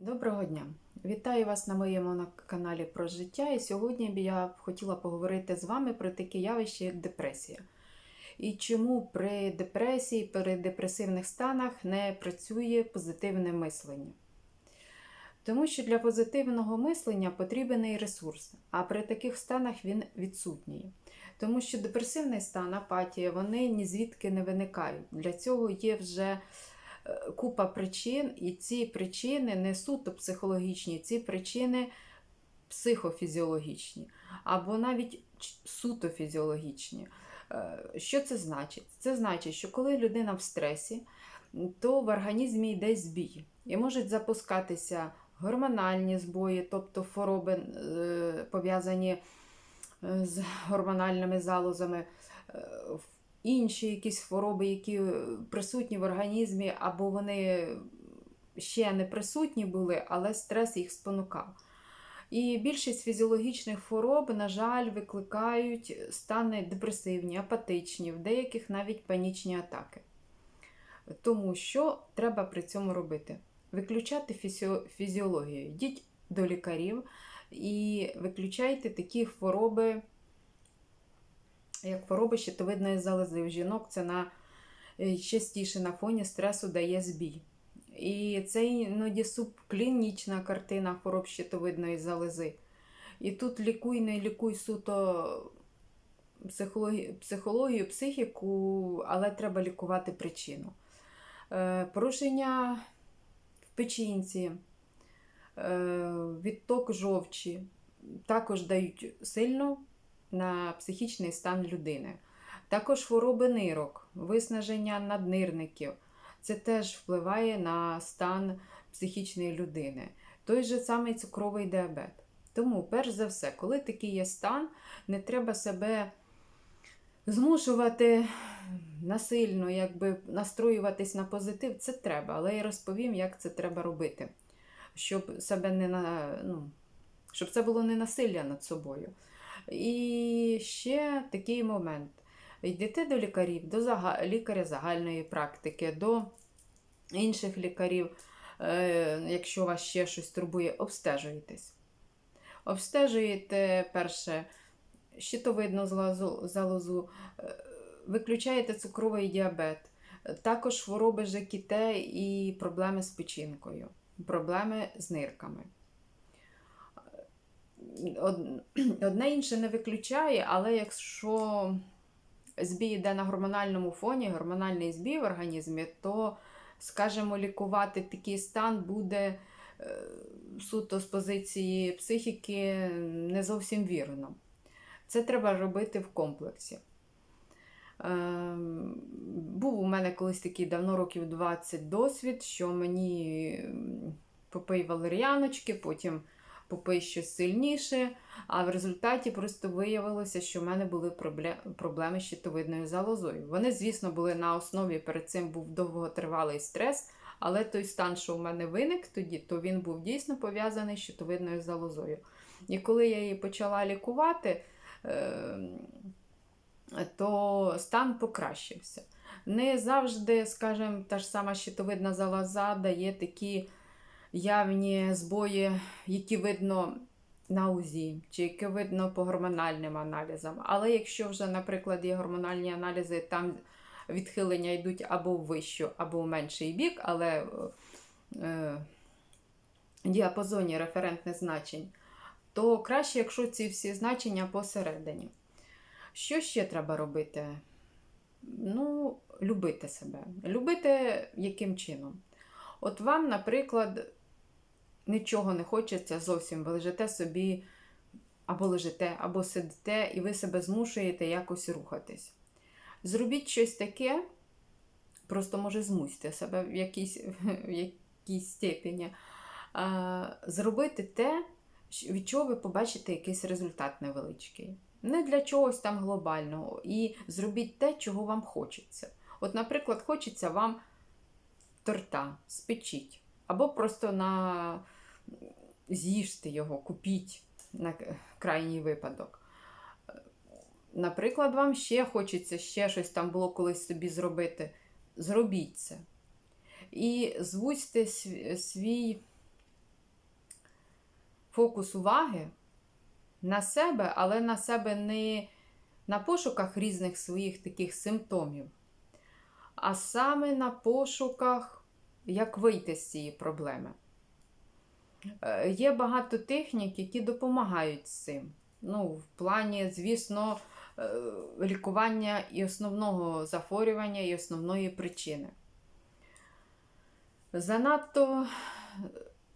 Доброго дня! Вітаю вас на моєму каналі про життя. І сьогодні б я хотіла поговорити з вами про таке явище, як депресія. І чому при депресії, при депресивних станах не працює позитивне мислення. Тому що для позитивного мислення потрібен ресурс, а при таких станах він відсутній. Тому що депресивний стан, апатія, вони ні звідки не виникають. Для цього є вже купа причин, і ці причини не суто психологічні, ці причини психофізіологічні або навіть суто фізіологічні. Е, Що це значить? Це значить, що коли людина в стресі, то в організмі йде збій і можуть запускатися гормональні збої, тобто хвороби е, пов'язані е, з гормональними залозами, інші якісь хвороби, які е, присутні в організмі, або вони ще не присутні були, але стрес їх спонукав. І більшість фізіологічних хвороб, на жаль, викликають стани депресивні, апатичні, в деяких навіть панічні атаки. Тому що треба при цьому робити? Виключати фізіо- фізіологію. Йдіть до лікарів і виключайте такі хвороби, як хвороби щитовидної залози. У жінок це на, е, частіше на фоні стресу дає збій. І це іноді субклінічна картина хвороб щитовидної залози. І тут лікуй, не лікуй суто психологію, психологію, психіку, але треба лікувати причину. Е, порушення в печінці, е, відток жовчі також дають сильно на психічний стан людини. Також хвороби нирок, виснаження наднирників. Це теж впливає на стан психічної людини. Той же самий цукровий діабет. Тому, перш за все, коли такий є стан, не треба себе змушувати насильно, якби настроюватись на позитив, це треба, але я розповім, як це треба робити, щоб себе не ну, щоб це було не насилля над собою. І ще такий момент. Йдете до лікарів, до зага... лікаря загальної практики, до інших лікарів, е, якщо вас ще щось турбує, обстежуєтесь. Обстежуєте перше щитовидну залозу, е, виключаєте цукровий діабет, також хвороби ЖКТ і проблеми з печінкою, проблеми з нирками. Од- Одне інше не виключає, але якщо збій йде на гормональному фоні, гормональний збій в організмі, то, скажімо, лікувати такий стан буде е, суто з позиції психіки не зовсім вірно. Це треба робити в комплексі. Ем, Був у мене колись такий давно років 20 досвід, що мені попий валеріаночки, потім попий щось сильніше, а в результаті просто виявилося, що в мене були проблеми з щитовидною залозою. Вони, звісно, були на основі, перед цим був довготривалий стрес, але той стан, що у мене виник тоді, то він був дійсно пов'язаний з щитовидною залозою. І коли я її почала лікувати, ем, то стан покращився. Не завжди, скажімо, та ж сама щитовидна залоза дає такі явні збої, які видно на УЗІ, чи які видно по гормональним аналізам. Але якщо вже, наприклад, є гормональні аналізи, там відхилення йдуть або в вищу, або в менший бік, але е, діапазоні референтних значень, то краще, якщо ці всі значення посередині. Що ще треба робити? Ну, любити себе. Любити яким чином? От вам, наприклад, нічого не хочеться зовсім, ви лежите собі, або лежите, або сидите, і ви себе змушуєте якось рухатись. Зробіть щось таке, просто може змусьте себе в якійсь, в якійсь степені. Зробити те, від чого ви побачите якийсь результат невеличкий. Не для чогось там глобального. І зробіть те, чого вам хочеться. От, наприклад, хочеться вам торта, спечіть. Або просто на з'їжте його, купіть на крайній випадок. Наприклад, вам ще хочеться ще щось там було колись собі зробити. Зробіть це. І звузьте свій, фокус уваги на себе, але на себе не на пошуках різних своїх таких симптомів, а саме на пошуках, як вийти з цієї проблеми. Е, Є багато технік, які допомагають з цим. Ну, в плані, звісно, е, лікування і основного захворювання, і основної причини. Занадто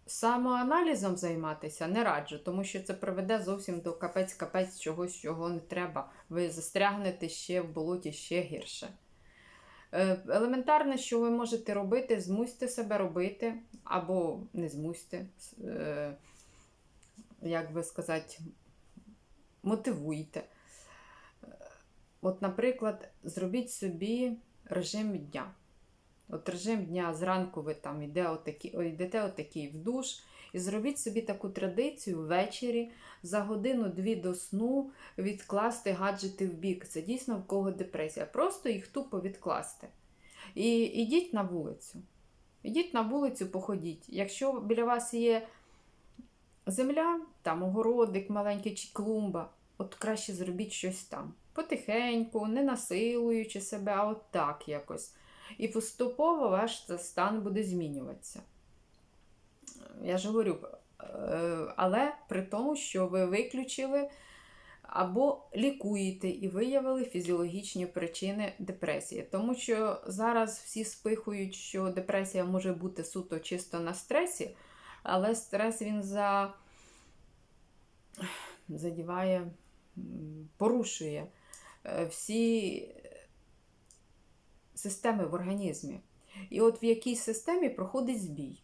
самоаналізом займатися не раджу, тому що це приведе зовсім до капець-капець чогось, чого не треба. Ви застрягнете ще в болоті ще гірше. Е, Елементарне, що ви можете робити, змусьте себе робити, або не змусьте, е, як би сказати, мотивуйте. От, наприклад, зробіть собі режим дня. От режим дня зранку ви там йде отакі, йдете отакий в душ, і зробіть собі таку традицію ввечері за годину-дві до сну відкласти гаджети в бік. Це дійсно в кого депресія. Просто їх тупо відкласти. І йдіть на вулицю. Ідіть на вулицю, походіть. Якщо біля вас є земля, там огородик маленький чи клумба, от краще зробіть щось там. Потихеньку, не насилуючи себе, а от так якось. І поступово ваш стан буде змінюватися. Я ж говорю, е, але при тому, що ви виключили або лікуєте і виявили фізіологічні причини депресії. Тому що зараз всі спихують, що депресія може бути суто чисто на стресі, але стрес він за... задіває, порушує е, всі системи в організмі. І от в якій системі проходить збій.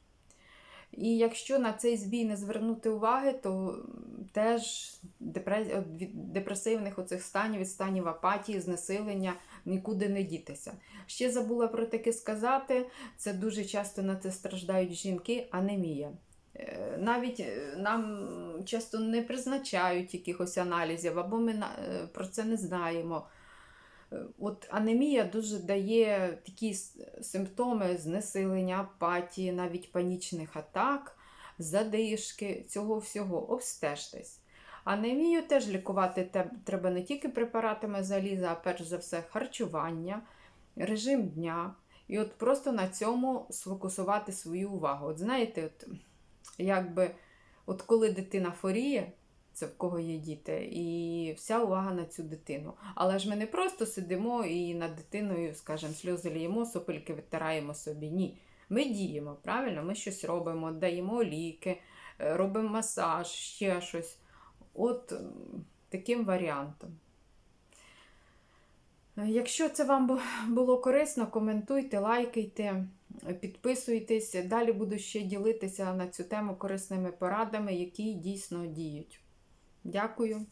І якщо на цей збій не звернути уваги, то теж депрес... від депресивних оцих станів, від станів апатії, знесилення нікуди не дітися. Ще забула про таке сказати: це дуже часто на це страждають жінки, анемія. Е, Навіть е, нам часто не призначають якихось аналізів, або ми е, про це не знаємо. От анемія дуже дає такі симптоми знесилення, апатії, навіть панічних атак, задишки, цього всього. Обстежтесь. Анемію теж лікувати треба не тільки препаратами заліза, а перш за все харчування, режим дня. І от просто на цьому сфокусувати свою увагу. От знаєте, от, якби, от коли дитина хворіє, це в кого є діти, і вся увага на цю дитину. Але ж ми не просто сидимо і над дитиною, скажімо, сльози ліємо, сопельки витираємо собі. Ні. Ми діємо, правильно? Ми щось робимо, даємо ліки, е, робимо масаж, ще щось. От таким варіантом. Е, Якщо це вам було корисно, коментуйте, лайкайте, підписуйтесь. Далі буду ще ділитися на цю тему корисними порадами, які дійсно діють. Дякую.